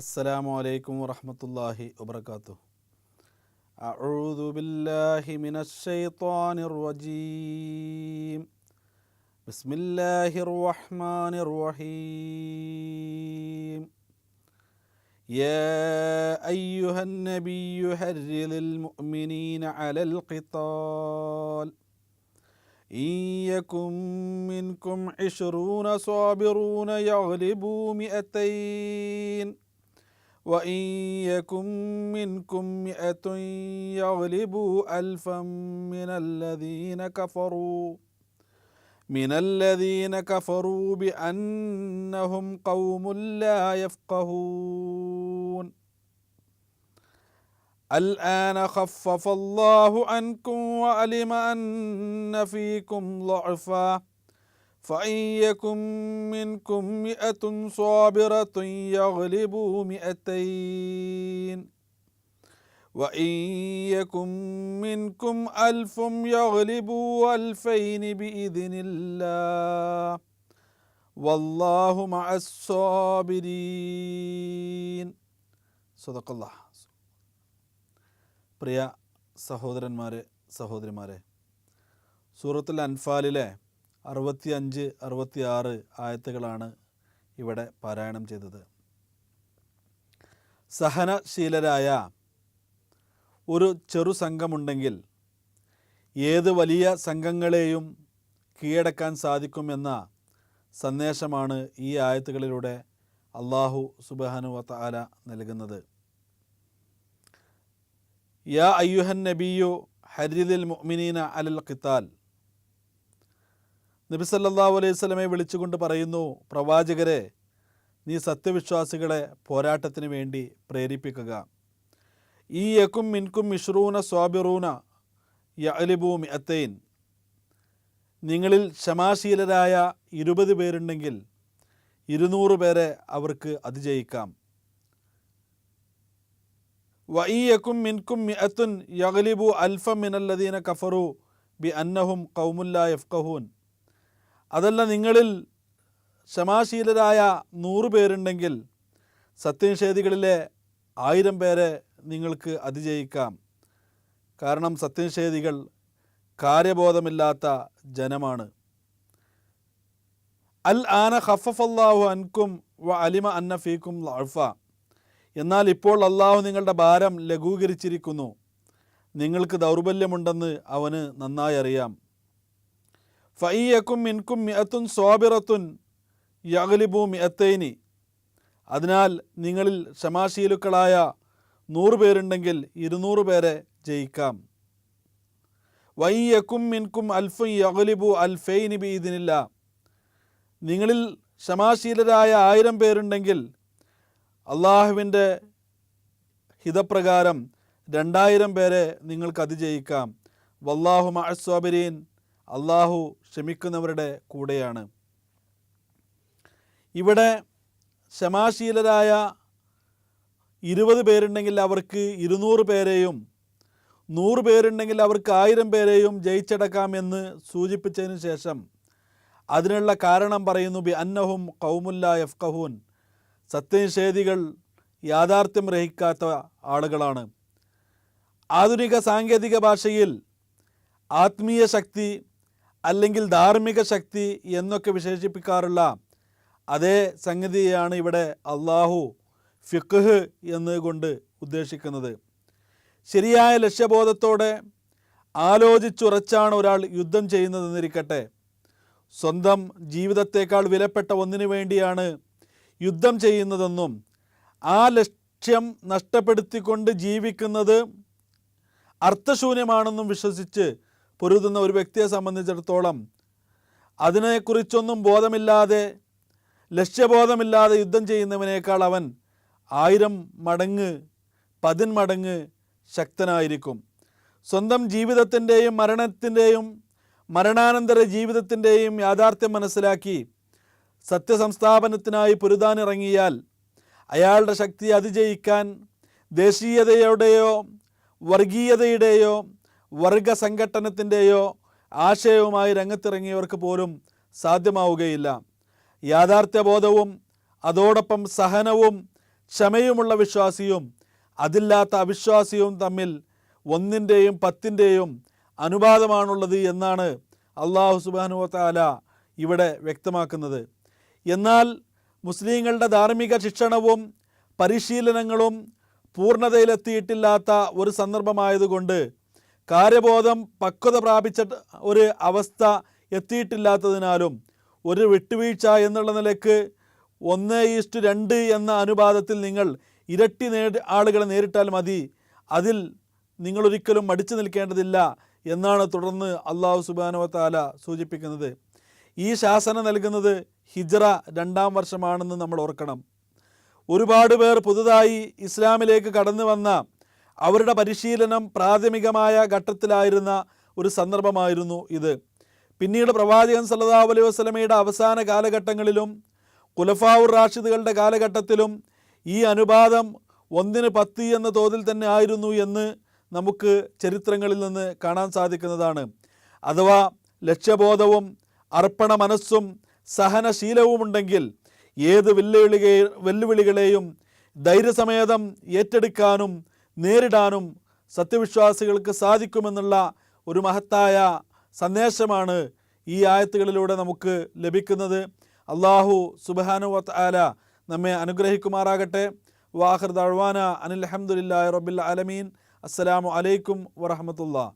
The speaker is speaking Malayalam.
السلام عليكم ورحمة الله وبركاته أعوذ بالله من الشيطان الرجيم بسم الله الرحمن الرحيم يا أيها النبي هرل المؤمنين على القتال إن يكن منكم عشرون صابرون يغلبوا مئتين وإن يكن منكم مئة يغلبوا ألفا من الذين كفروا من الذين كفروا بأنهم قوم لا يفقهون. الآن خفف الله عنكم وعلم أن فيكم ضعفا. فإن يكن منكم مئة صابرة يغلبوا مئتين وإن يكن منكم ألف يغلبوا ألفين بإذن الله والله مع الصابرين صدق الله പ്രിയ സഹോദരന്മാരെ സഹോദരിമാരെ സൂറത്തുൽ അൻഫാലിലെ അറുപത്തി അഞ്ച് അറുപത്തി ആറ് ആയത്തുകളാണ് ഇവിടെ പാരായണം ചെയ്തത്. സഹനശീലരായ ഒരു ചെറു സംഘമുണ്ടെങ്കിൽ ഏത് വലിയ സംഘങ്ങളെയും കീഴടക്കാൻ സാധിക്കുമെന്ന സന്ദേശമാണ് ഈ ആയത്തുകളിലൂടെ അള്ളാഹു സുബാനുവത്ത വാല നൽകുന്നത്. യാ അയ്യുഹൻ നബിയു ഹരിദിൽ മുഅ്മിനീന അലൽ ഖിത്താൽ. നബി സല്ലല്ലാഹു അലൈഹി സ്വലമെ വിളിച്ചുകൊണ്ട് പറയുന്നു പ്രവാചകരെ നീ സത്യവിശ്വാസികളെ പോരാട്ടത്തിന് വേണ്ടി പ്രേരിപ്പിക്കുക. ഈ യക്കും മിൻകും മിഷ്റൂന സ്വാബിറൂന യഅലിബു മിഅത്തൈൻ. നിങ്ങളിൽ ക്ഷമാശീലരായ ഇരുപത് പേരുണ്ടെങ്കിൽ ഇരുന്നൂറ് പേരെ അവർക്ക് അതിജയിക്കാം. വഈയക്കും മിൻകും മിഅത്തുൻ യഗലിബു അൽഫ മിനല്ലദീന കഫറു ബി അന്നഹും കൗമുല്ല യഫ്കഹൂൻ അതല്ല നിങ്ങളിൽ ക്ഷമാശീലരായ നൂറ് പേരുണ്ടെങ്കിൽ സത്യനിഷേധികളിലെ ആയിരം പേരെ നിങ്ങൾക്ക് അതിജയിക്കാം. കാരണം സത്യനിഷേധികൾ കാര്യബോധമില്ലാത്ത ജനമാണ്. അൽ ആന ഹഫഫല്ലാഹു അൻകും വ അലിമ അന്ന ഫീക്കും എന്നാൽ ഇപ്പോൾ അള്ളാഹു നിങ്ങളുടെ ഭാരം ലഘൂകരിച്ചിരിക്കുന്നു. നിങ്ങൾക്ക് ദൗർബല്യമുണ്ടെന്ന് അവന് നന്നായി അറിയാം. ഫയ്യക്കും മിൻകും മിയത്തുൻ സ്വാബിറത്തുൻ യഗലിബു മിയത്തൈനി അതിനാൽ നിങ്ങളിൽ ക്ഷമാശീലുക്കളായ നൂറ് പേരുണ്ടെങ്കിൽ ഇരുന്നൂറ് പേരെ ജയിക്കാം. വയ്യക്കും മിൻകും അൽഫു യഗലിബു അൽഫൈനി ബി ഇതിനില്ല നിങ്ങളിൽ ക്ഷമാശീലരായ ആയിരം പേരുണ്ടെങ്കിൽ അള്ളാഹുവിന്റെ ഹിതപ്രകാരം രണ്ടായിരം പേരെ നിങ്ങൾക്ക് അതിജയിക്കാം. വല്ലാഹു മഅസ്വാബരീൻ അള്ളാഹു ക്ഷമിക്കുന്നവരുടെ കൂടെയാണ്. ഇവിടെ ക്ഷമാശീലരായ ഇരുപത് പേരുണ്ടെങ്കിൽ അവർക്ക് ഇരുന്നൂറ് പേരെയും നൂറ് പേരുണ്ടെങ്കിൽ അവർക്ക് ആയിരം പേരെയും ജയിച്ചടക്കാം എന്ന് സൂചിപ്പിച്ചതിന് ശേഷം അതിനുള്ള കാരണം പറയുന്നു ബി അന്നഹും കൗമുല്ല യഫ്കഹൂൻ സത്യനിഷേധികൾ യാഥാർത്ഥ്യം രഹിക്കാത്ത ആളുകളാണ്. ആധുനിക സാങ്കേതിക ഭാഷയിൽ ആത്മീയ ശക്തി അല്ലെങ്കിൽ ധാർമ്മിക ശക്തി എന്നൊക്കെ വിശേഷിപ്പിക്കാറുള്ള അതേ സംഗതിയാണ് ഇവിടെ അള്ളാഹു ഫിഖ് എന്നുകൊണ്ട് ഉദ്ദേശിക്കുന്നത്. ശരിയായ ലക്ഷ്യബോധത്തോടെ ആലോചിച്ചുറച്ചാണ് ഒരാൾ യുദ്ധം ചെയ്യുന്നതെന്നിരിക്കട്ടെ. സ്വന്തം ജീവിതത്തേക്കാൾ വിലപ്പെട്ട ഒന്നിനു വേണ്ടിയാണ് യുദ്ധം ചെയ്യുന്നതെന്നും ആ ലക്ഷ്യം നഷ്ടപ്പെടുത്തിക്കൊണ്ട് ജീവിക്കുന്നത് അർത്ഥശൂന്യമാണെന്നും വിശ്വസിച്ച് പൊരുതുന്ന ഒരു വ്യക്തിയെ സംബന്ധിച്ചിടത്തോളം അതിനെക്കുറിച്ചൊന്നും ബോധമില്ലാതെ ലക്ഷ്യബോധമില്ലാതെ യുദ്ധം ചെയ്യുന്നവനേക്കാൾ അവൻ ആയിരം മടങ്ങ് പതിന്മടങ്ങ് ശക്തനായിരിക്കും. സ്വന്തം ജീവിതത്തിന്റെയും മരണത്തിന്റെയും മരണാനന്തര ജീവിതത്തിന്റെയും യാഥാർത്ഥ്യം മനസ്സിലാക്കി സത്യസംസ്ഥാപനത്തിനായി പൊരുതാനിറങ്ങിയാൽ അയാളുടെ ശക്തി അതിജയിക്കാൻ ദേശീയതയുടെയോ വർഗീയതയുടെയോ വർഗ ആശയവുമായി രംഗത്തിറങ്ങിയവർക്ക് പോലും സാധ്യമാവുകയില്ല. യാഥാർത്ഥ്യബോധവും അതോടൊപ്പം സഹനവും ക്ഷമയുമുള്ള വിശ്വാസിയും അതില്ലാത്ത അവിശ്വാസിയും തമ്മിൽ ഒന്നിന്റെയും പത്തിന്റെയും അനുപാതമാണുള്ളത് എന്നാണ് അള്ളാഹു സുബാനു താല ഇവിടെ വ്യക്തമാക്കുന്നത്. എന്നാൽ മുസ്ലിങ്ങളുടെ ധാർമ്മിക ശിക്ഷണവും പരിശീലനങ്ങളും പൂർണതയിലെത്തിയിട്ടില്ലാത്ത ഒരു സന്ദർഭമായതുകൊണ്ട് കാര്യബോധം പക്വത പ്രാപിച്ച ഒരു അവസ്ഥ എത്തിയിട്ടില്ലാത്തതിനാലും ഒരു വിട്ടുവീഴ്ച എന്നുള്ള നിലയ്ക്ക് ഒന്ന് ഈസ്റ്റ് രണ്ട് എന്ന അനുപാതത്തിൽ നിങ്ങൾ ഇരട്ടി നേടി ആളുകളെ നേരിട്ടാൽ മതി. അതിൽ നിങ്ങളൊരിക്കലും മടിച്ചു നിൽക്കേണ്ടതില്ല എന്നാണ് തുടർന്ന് അള്ളാഹു സുബാനുവത്താല താല സൂചിപ്പിക്കുന്നത്. ഈ ശാസന നൽകുന്നത് ഹിജ്റ രണ്ടാം വർഷമാണെന്ന് നമ്മൾ ഓർക്കണം. ഒരുപാട് പേർ പുതുതായി ഇസ്ലാമിലേക്ക് കടന്നു വന്ന അവരുടെ പരിശീലനം പ്രാഥമികമായ ഘട്ടത്തിലായിരുന്ന ഒരു സന്ദർഭമായിരുന്നു ഇത്. പിന്നീട് പ്രവാചകൻ സല്ലല്ലാഹു അലൈഹി വസ്ലമയുടെ അവസാന കാലഘട്ടങ്ങളിലും കുലഫാവുർ റാഷിദുകളുടെ കാലഘട്ടത്തിലും ഈ അനുപാതം ഒന്നിന് പത്ത് എന്ന തോതിൽ തന്നെ ആയിരുന്നു എന്ന് നമുക്ക് ചരിത്രങ്ങളിൽ നിന്ന് കാണാൻ സാധിക്കുന്നതാണ്. അഥവാ ലക്ഷ്യബോധവും അർപ്പണ മനസ്സും സഹനശീലവുമുണ്ടെങ്കിൽ ഏത് വെല്ലുവിളികെ വെല്ലുവിളികളെയും ധൈര്യസമേതം ഏറ്റെടുക്കാനും നേരിടാനും സത്യവിശ്വാസികൾക്ക് സാധിക്കുമെന്നുള്ള ഒരു മഹത്തായ സന്ദേശമാണ് ഈ ആയത്തുകളിലൂടെ നമുക്ക് ലഭിക്കുന്നത്. അള്ളാഹു സുബാനു ആല നമ്മെ അനുഗ്രഹിക്കുമാറാകട്ടെ. വാഹിർ ദഴ്വാന അനിൽ അഹമ്മദില്ലാ റബ്ബിൽ അലമീൻ. അസ്സലാമു അലൈക്കും വറഹമത്തുള്ള